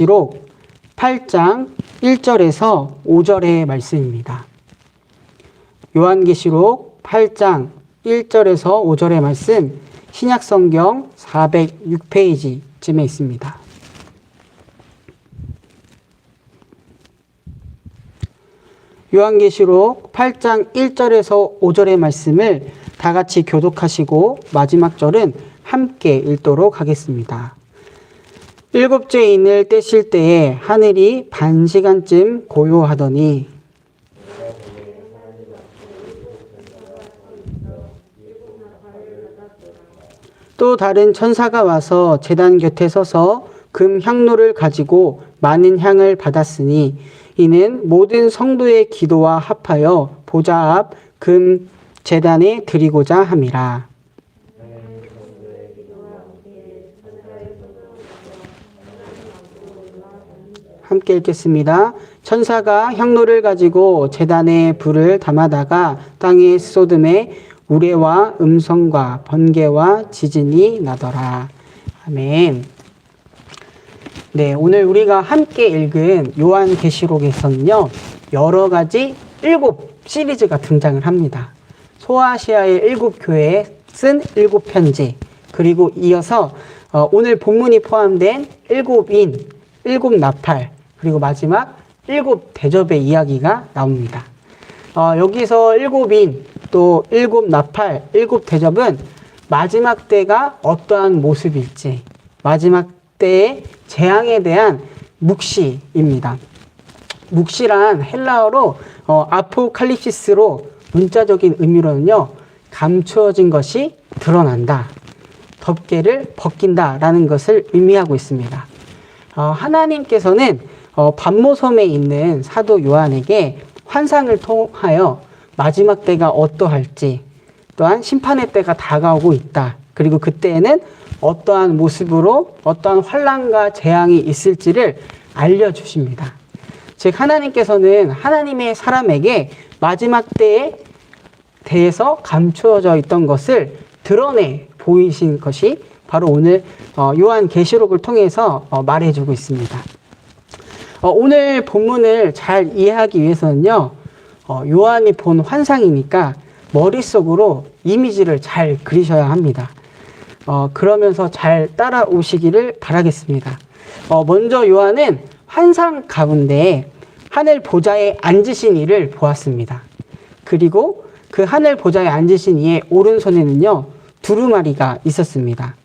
요한계시록 8장 1절에서 5절의 말씀입니다. 요한계시록 8장 1절에서 5절의 말씀 신약성경 406페이지쯤에 있습니다. 요한계시록 8장 1절에서 5절의 말씀을 다 같이 교독하시고 마지막 절은 함께 읽도록 하겠습니다. 일곱째 인을 떼실 때에 하늘이 반 시간쯤 고요하더니 또 다른 천사가 와서 제단 곁에 서서 금 향로를 가지고 많은 향을 받았으니 이는 모든 성도의 기도와 합하여 보좌 앞금 제단에 드리고자 함이라. 함께 읽겠습니다. 천사가 향로를 가지고 제단에 불을 담아다가 땅에 쏟음에 우레와 음성과 번개와 지진이 나더라. 아멘. 네, 오늘 우리가 함께 읽은 요한계시록에서는요, 여러 가지 일곱 시리즈가 등장을 합니다. 소아시아의 일곱 교회에 쓴 일곱 편지, 그리고 이어서 어, 오늘 본문이 포함된 일곱 인, 일곱 나팔, 그리고 마지막 일곱 대접의 이야기가 나옵니다. 어, 여기서 일곱 인, 또 일곱 나팔, 일곱 대접은 마지막 때가 어떠한 모습일지, 마지막 때의 재앙에 대한 묵시입니다. 묵시란 헬라어로 어, 아포칼립시스로 문자적인 의미로는요, 감추어진 것이 드러난다. 덮개를 벗긴다라는 것을 의미하고 있습니다. 어, 하나님께서는 어, 반모섬에 있는 사도 요한에게 환상을 통하여 마지막 때가 어떠할지 또한 심판의 때가 다가오고 있다. 그리고 그때에는 어떠한 모습으로 어떠한 환란과 재앙이 있을지를 알려주십니다. 즉 하나님께서는 하나님의 사람에게 마지막 때에 대해서 감추어져 있던 것을 드러내 보이신 것이 바로 오늘 어, 요한 계시록을 통해서 어, 말해주고 있습니다. 어, 오늘 본문을 잘 이해하기 위해서는요, 요한이 본 환상이니까 머릿속으로 이미지를 잘 그리셔야 합니다. 그러면서 잘 따라오시기를 바라겠습니다. 먼저 요한은 환상 가운데 하늘 보좌에 앉으신 이를 보았습니다. 그리고 그 하늘 보좌에 앉으신 이의 오른손에는요, 두루마리가 있었습니다.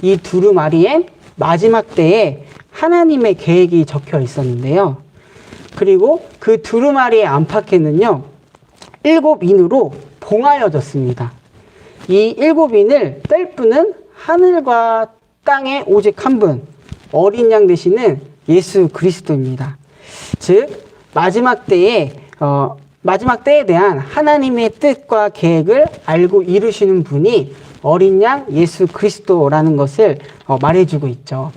이 두루마리엔 마지막 때에 하나님의 계획이 적혀 있었는데요. 그리고 그 두루마리의 안팎에는요, 일곱 인으로 봉하여졌습니다. 이 일곱 인을 뗄 분은 하늘과 땅에 오직 한 분, 어린 양 되시는 예수 그리스도입니다. 즉, 마지막 때에, 어, 마지막 때에 대한 하나님의 뜻과 계획을 알고 이루시는 분이 어린 양 예수 그리스도라는 것을 어, 말해주고 있죠.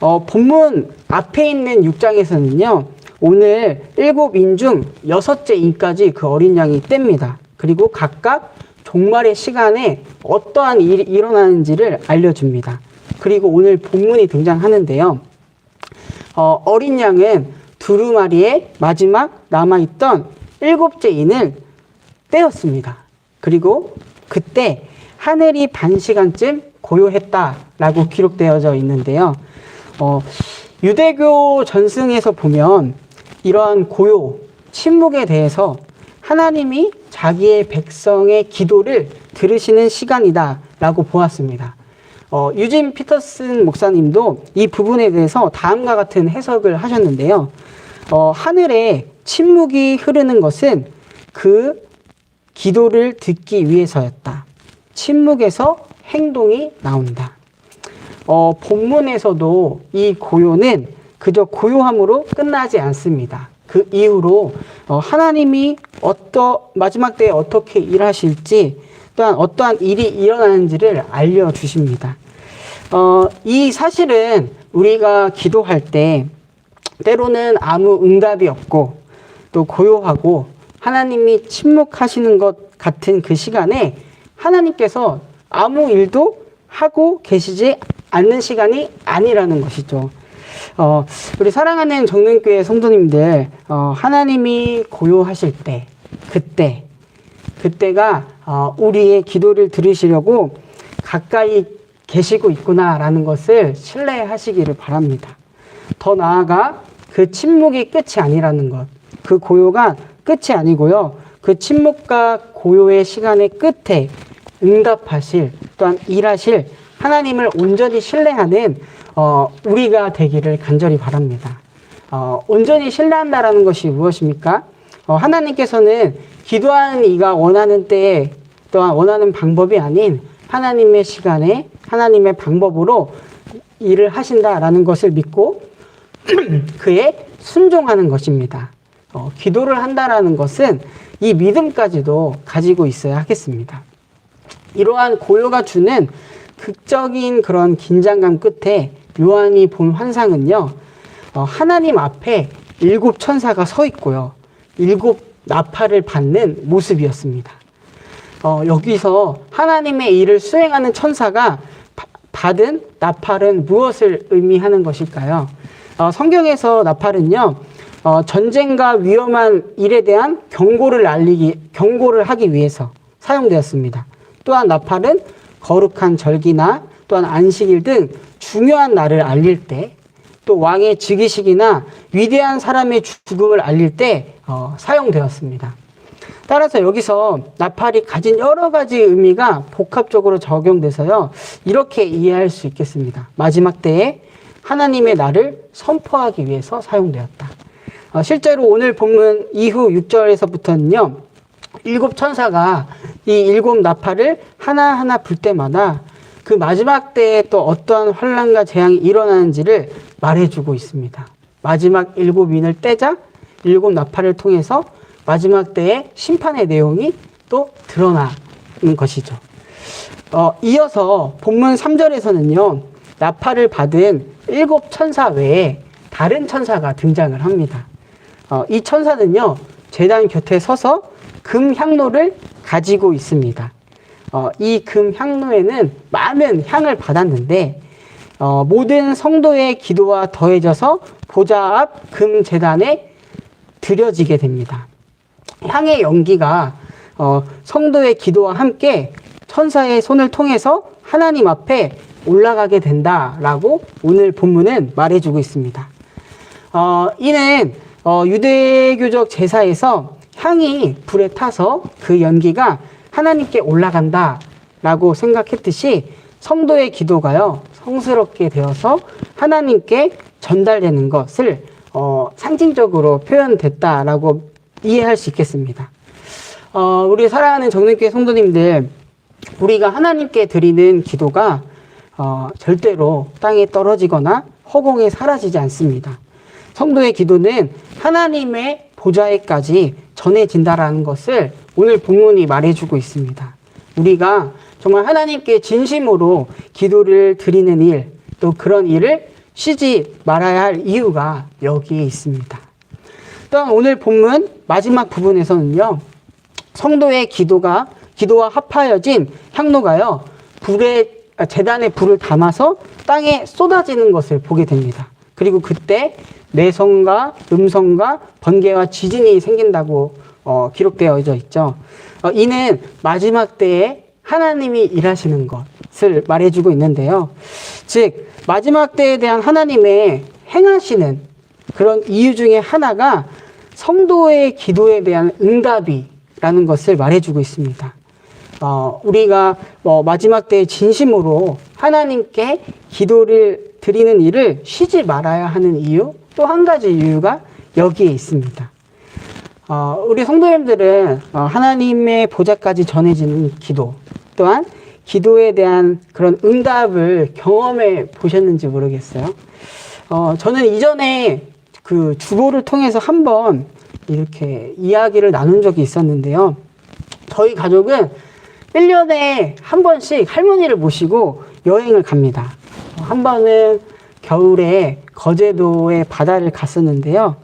어, 본문 앞에 있는 6장에서는요, 오늘 일곱 인 중 여섯째 인까지 그 어린 양이 뗍니다. 그리고 각각 종말의 시간에 어떠한 일이 일어나는지를 알려줍니다. 그리고 오늘 본문이 등장하는데요. 어, 어린 양은 두루마리의 마지막 남아있던 일곱째 인을 떼었습니다. 그리고 그때 하늘이 반 시간쯤 고요했다라고 기록되어져 있는데요. 어, 유대교 전승에서 보면 이러한 고요, 침묵에 대해서 하나님이 자기의 백성의 기도를 들으시는 시간이다 라고 보았습니다. 어, 유진 피터슨 목사님도 이 부분에 대해서 다음과 같은 해석을 하셨는데요. 어, 하늘에 침묵이 흐르는 것은 그 기도를 듣기 위해서였다. 침묵에서 행동이 나온다. 어, 본문에서도 이 고요는 그저 고요함으로 끝나지 않습니다. 그 이후로 어, 하나님이 어떠 마지막 때에 어떻게 일하실지 또한 어떠한 일이 일어나는지를 알려 주십니다. 어, 이 사실은 우리가 기도할 때 때로는 아무 응답이 없고 또 고요하고 하나님이 침묵하시는 것 같은 그 시간에 하나님께서 아무 일도 하고 계시지 않는 시간이 아니라는 것이죠. 어, 우리 사랑하는 정릉교회 성도님들, 어, 하나님이 고요하실 때, 그때, 그때가 어, 우리의 기도를 들으시려고 가까이 계시고 있구나라는 것을 신뢰하시기를 바랍니다. 더 나아가 그 침묵이 끝이 아니라는 것, 그 고요가 끝이 아니고요. 그 침묵과 고요의 시간의 끝에 응답하실 또한 일하실 하나님을 온전히 신뢰하는 어, 우리가 되기를 간절히 바랍니다. 어, 온전히 신뢰한다라는 것이 무엇입니까? 어, 하나님께서는 기도하는 이가 원하는 때에 또한 원하는 방법이 아닌 하나님의 시간에 하나님의 방법으로 일을 하신다라는 것을 믿고 그에 순종하는 것입니다. 어, 기도를 한다라는 것은 이 믿음까지도 가지고 있어야 하겠습니다. 이러한 고요가 주는 극적인 그런 긴장감 끝에 요한이 본 환상은요, 어, 하나님 앞에 일곱 천사가 서 있고요, 일곱 나팔을 받는 모습이었습니다. 어, 여기서 하나님의 일을 수행하는 천사가 바- 받은 나팔은 무엇을 의미하는 것일까요? 어, 성경에서 나팔은요, 어, 전쟁과 위험한 일에 대한 경고를 알리기, 경고를 하기 위해서 사용되었습니다. 또한 나팔은 거룩한 절기나 또한 안식일 등 중요한 날을 알릴 때, 또 왕의 즉위식이나 위대한 사람의 죽음을 알릴 때 어, 사용되었습니다. 따라서 여기서 나팔이 가진 여러 가지 의미가 복합적으로 적용돼서요, 이렇게 이해할 수 있겠습니다. 마지막 때에 하나님의 날을 선포하기 위해서 사용되었다. 어, 실제로 오늘 본문 이후 6절에서부터는요, 일곱 천사가 이 일곱 나팔을 하나하나 불 때마다 그 마지막 때에 또 어떠한 환란과 재앙이 일어나는지를 말해주고 있습니다. 마지막 일곱 인을 떼자 일곱 나팔을 통해서 마지막 때의 심판의 내용이 또 드러나는 것이죠. 어, 이어서 본문 3절에서는요, 나팔을 받은 일곱 천사 외에 다른 천사가 등장을 합니다. 어, 이 천사는요, 재단 곁에 서서 금 향로를 가지고 있습니다. 어, 이 금 향로에는 많은 향을 받았는데, 어, 모든 성도의 기도와 더해져서 보좌 앞 금 재단에 드려지게 됩니다. 향의 연기가 어, 성도의 기도와 함께 천사의 손을 통해서 하나님 앞에 올라가게 된다라고 오늘 본문은 말해주고 있습니다. 어, 이는 어, 유대교적 제사에서 향이 불에 타서 그 연기가 하나님께 올라간다라고 생각했듯이 성도의 기도가요 성스럽게 되어서 하나님께 전달되는 것을 어, 상징적으로 표현됐다라고 이해할 수 있겠습니다. 어, 우리 사랑하는 정능교회 성도님들, 우리가 하나님께 드리는 기도가 어, 절대로 땅에 떨어지거나 허공에 사라지지 않습니다. 성도의 기도는 하나님의 보좌에까지 전해진다라는 것을 오늘 본문이 말해주고 있습니다. 우리가 정말 하나님께 진심으로 기도를 드리는 일, 또 그런 일을 쉬지 말아야 할 이유가 여기에 있습니다. 또한 오늘 본문 마지막 부분에서는요, 성도의 기도가, 기도와 합하여진 향로가요, 불에, 아, 재단에 불을 담아서 땅에 쏟아지는 것을 보게 됩니다. 그리고 그때 내성과 음성과 번개와 지진이 생긴다고 어, 기록되어져 있죠. 어, 이는 마지막 때에 하나님이 일하시는 것을 말해주고 있는데요. 즉, 마지막 때에 대한 하나님의 행하시는 그런 이유 중에 하나가 성도의 기도에 대한 응답이라는 것을 말해주고 있습니다. 어, 우리가 뭐 마지막 때에 진심으로 하나님께 기도를 드리는 일을 쉬지 말아야 하는 이유 또 한 가지 이유가 여기에 있습니다. 어, 우리 성도님들은 어, 하나님의 보좌까지 전해지는 기도 또한 기도에 대한 그런 응답을 경험해 보셨는지 모르겠어요. 어, 저는 이전에 그 주보를 통해서 한번 이렇게 이야기를 나눈 적이 있었는데요. 저희 가족은 1년에 한 번씩 할머니를 모시고 여행을 갑니다. 어, 한 번은 겨울에 거제도의 바다를 갔었는데요.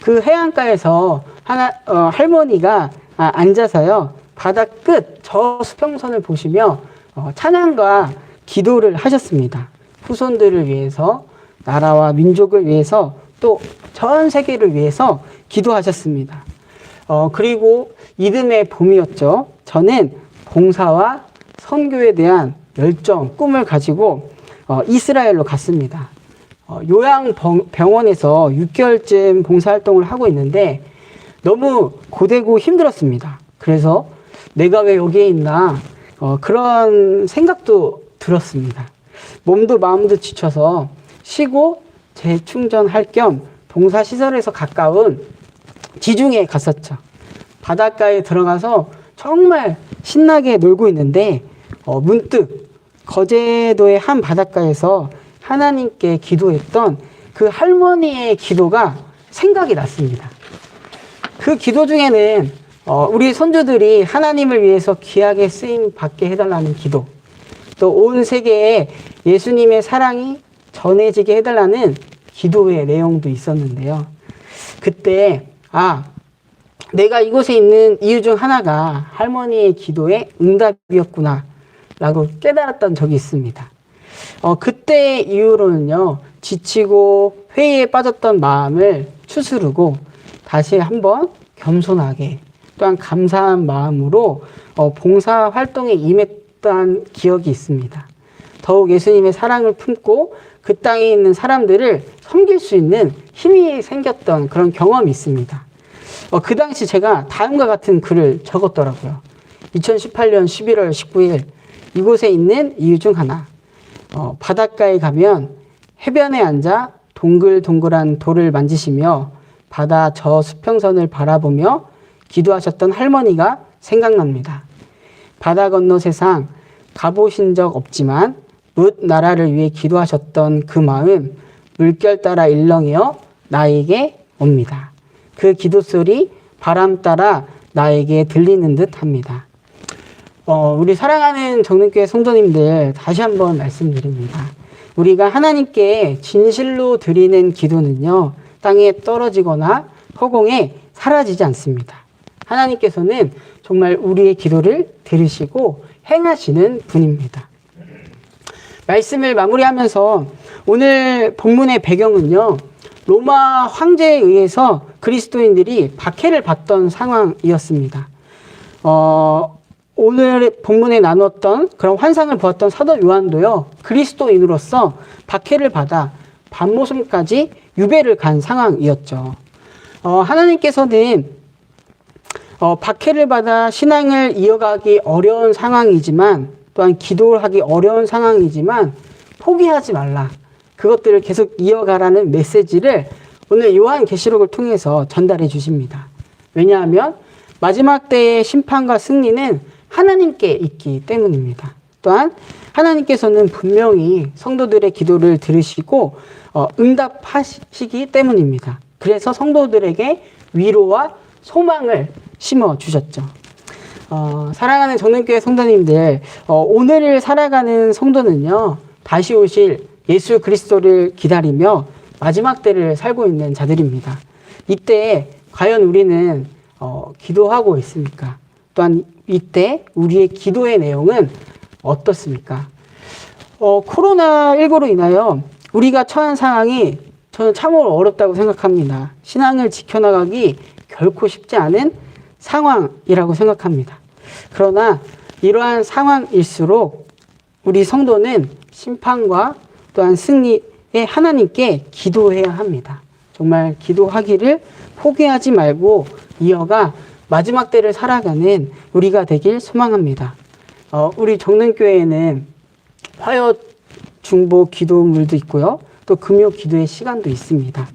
그 해안가에서 하나, 어, 할머니가 아, 앉아서요. 바다 끝 저 수평선을 보시며 어, 찬양과 기도를 하셨습니다. 후손들을 위해서 나라와 민족을 위해서 또 전 세계를 위해서 기도하셨습니다. 어, 그리고 이듬해 봄이었죠. 저는 봉사와 선교에 대한 열정, 꿈을 가지고 어, 이스라엘로 갔습니다. 어, 요양병원에서 6개월쯤 봉사활동을 하고 있는데 너무 고되고 힘들었습니다. 그래서 내가 왜 여기에 있나 어, 그런 생각도 들었습니다. 몸도 마음도 지쳐서 쉬고 재충전할 겸 봉사시설에서 가까운 지중해에 갔었죠. 바닷가에 들어가서 정말 신나게 놀고 있는데 어, 문득 거제도의 한 바닷가에서 하나님께 기도했던 그 할머니의 기도가 생각이 났습니다. 그 기도 중에는 어, 우리 손주들이 하나님을 위해서 귀하게 쓰임 받게 해달라는 기도, 또 온 세계에 예수님의 사랑이 전해지게 해달라는 기도의 내용도 있었는데요. 그때 아 내가 이곳에 있는 이유 중 하나가 할머니의 기도의 응답이었구나 라고 깨달았던 적이 있습니다. 어, 그때 이후로는요, 지치고 회의에 빠졌던 마음을 추스르고 다시 한번 겸손하게 또한 감사한 마음으로 어, 봉사 활동에 임했던 기억이 있습니다. 더욱 예수님의 사랑을 품고 그 땅에 있는 사람들을 섬길 수 있는 힘이 생겼던 그런 경험이 있습니다. 어, 그 당시 제가 다음과 같은 글을 적었더라고요. 2018년 11월 19일 이곳에 있는 이유 중 하나. 어, 바닷가에 가면 해변에 앉아 동글동글한 돌을 만지시며 바다 저 수평선을 바라보며 기도하셨던 할머니가 생각납니다. 바다 건너 세상 가보신 적 없지만 뭇 나라를 위해 기도하셨던 그 마음 물결 따라 일렁이어 나에게 옵니다. 그 기도 소리 바람 따라 나에게 들리는 듯 합니다. 어, 우리 사랑하는 정릉교회 성도님들 다시 한번 말씀드립니다. 우리가 하나님께 진실로 드리는 기도는요, 땅에 떨어지거나 허공에 사라지지 않습니다. 하나님께서는 정말 우리의 기도를 들으시고 행하시는 분입니다. 말씀을 마무리하면서 오늘 본문의 배경은요, 로마 황제에 의해서 그리스도인들이 박해를 받던 상황이었습니다. 어, 오늘 본문에 나눴던 그런 환상을 보았던 사도 요한도요, 그리스도인으로서 박해를 받아 반모섬까지 유배를 간 상황이었죠. 어, 하나님께서는 어, 박해를 받아 신앙을 이어가기 어려운 상황이지만 또한 기도를 하기 어려운 상황이지만 포기하지 말라. 그것들을 계속 이어가라는 메시지를 오늘 요한 계시록을 통해서 전달해 주십니다. 왜냐하면 마지막 때의 심판과 승리는 하나님께 있기 때문입니다. 또한 하나님께서는 분명히 성도들의 기도를 들으시고 어, 응답하시기 때문입니다. 그래서 성도들에게 위로와 소망을 심어 주셨죠. 어, 사랑하는 정릉교회 성도님들, 어, 오늘을 살아가는 성도는요, 다시 오실 예수 그리스도를 기다리며 마지막 때를 살고 있는 자들입니다. 이때 과연 우리는 어, 기도하고 있습니까? 또한 이때 우리의 기도의 내용은 어떻습니까? 어, 코로나19로 인하여 우리가 처한 상황이 저는 참으로 어렵다고 생각합니다. 신앙을 지켜나가기 결코 쉽지 않은 상황이라고 생각합니다. 그러나 이러한 상황일수록 우리 성도는 심판과 또한 승리의 하나님께 기도해야 합니다. 정말 기도하기를 포기하지 말고 이어가 마지막 때를 살아가는 우리가 되길 소망합니다. 어, 우리 정릉교회에는 화요 중보 기도물도 있고요. 또 금요 기도의 시간도 있습니다.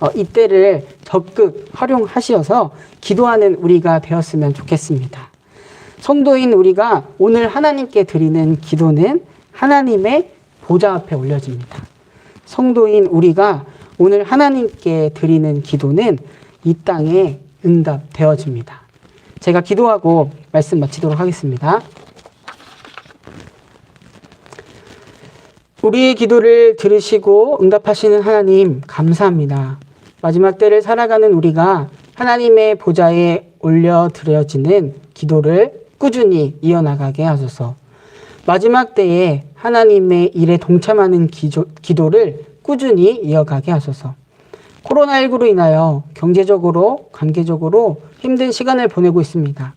어, 이때를 적극 활용하셔서 기도하는 우리가 되었으면 좋겠습니다. 성도인 우리가 오늘 하나님께 드리는 기도는 하나님의 보좌 앞에 올려집니다. 성도인 우리가 오늘 하나님께 드리는 기도는 이 땅에 응답되어집니다. 제가 기도하고 말씀 마치도록 하겠습니다. 우리의 기도를 들으시고 응답하시는 하나님, 감사합니다. 마지막 때를 살아가는 우리가 하나님의 보좌에 올려드려지는 기도를 꾸준히 이어나가게 하소서. 마지막 때에 하나님의 일에 동참하는 기조, 기도를 꾸준히 이어가게 하소서. 코로나19로 인하여 경제적으로, 관계적으로 힘든 시간을 보내고 있습니다.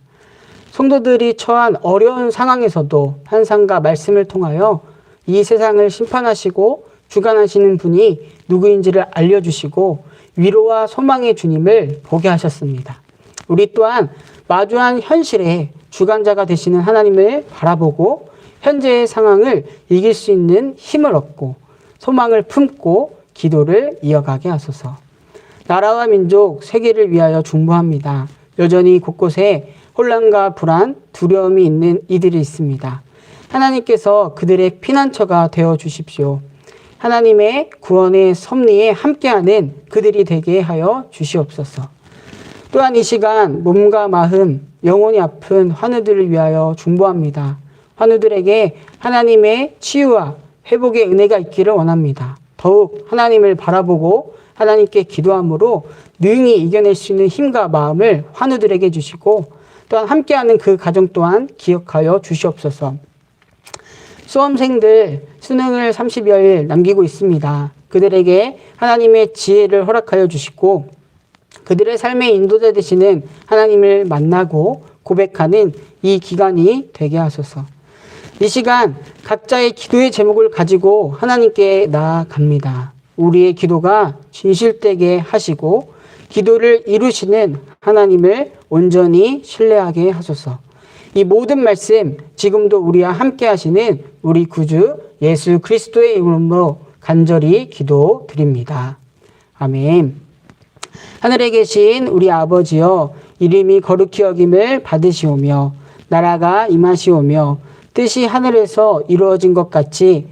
성도들이 처한 어려운 상황에서도 환상과 말씀을 통하여 이 세상을 심판하시고 주관하시는 분이 누구인지를 알려주시고 위로와 소망의 주님을 보게 하셨습니다. 우리 또한 마주한 현실에 주관자가 되시는 하나님을 바라보고 현재의 상황을 이길 수 있는 힘을 얻고 소망을 품고 기도를 이어가게 하소서. 나라와 민족, 세계를 위하여 중보합니다. 여전히 곳곳에 혼란과 불안, 두려움이 있는 이들이 있습니다. 하나님께서 그들의 피난처가 되어 주십시오. 하나님의 구원의 섭리에 함께하는 그들이 되게 하여 주시옵소서. 또한 이 시간 몸과 마음, 영혼이 아픈 환우들을 위하여 중보합니다. 환우들에게 하나님의 치유와 회복의 은혜가 있기를 원합니다. 더욱 하나님을 바라보고 하나님께 기도함으로 능히 이겨낼 수 있는 힘과 마음을 환우들에게 주시고 또한 함께하는 그 가정 또한 기억하여 주시옵소서. 수험생들 수능을 30여일 남기고 있습니다. 그들에게 하나님의 지혜를 허락하여 주시고 그들의 삶의 인도자 되시는 하나님을 만나고 고백하는 이 기간이 되게 하소서. 이 시간 각자의 기도의 제목을 가지고 하나님께 나아갑니다. 우리의 기도가 진실되게 하시고 기도를 이루시는 하나님을 온전히 신뢰하게 하소서. 이 모든 말씀 지금도 우리와 함께 하시는 우리 구주 예수 그리스도의 이름으로 간절히 기도드립니다. 아멘. 하늘에 계신 우리 아버지여 이름이 거룩히 여김을 받으시오며 나라가 임하시오며 뜻이 하늘에서 이루어진 것 같이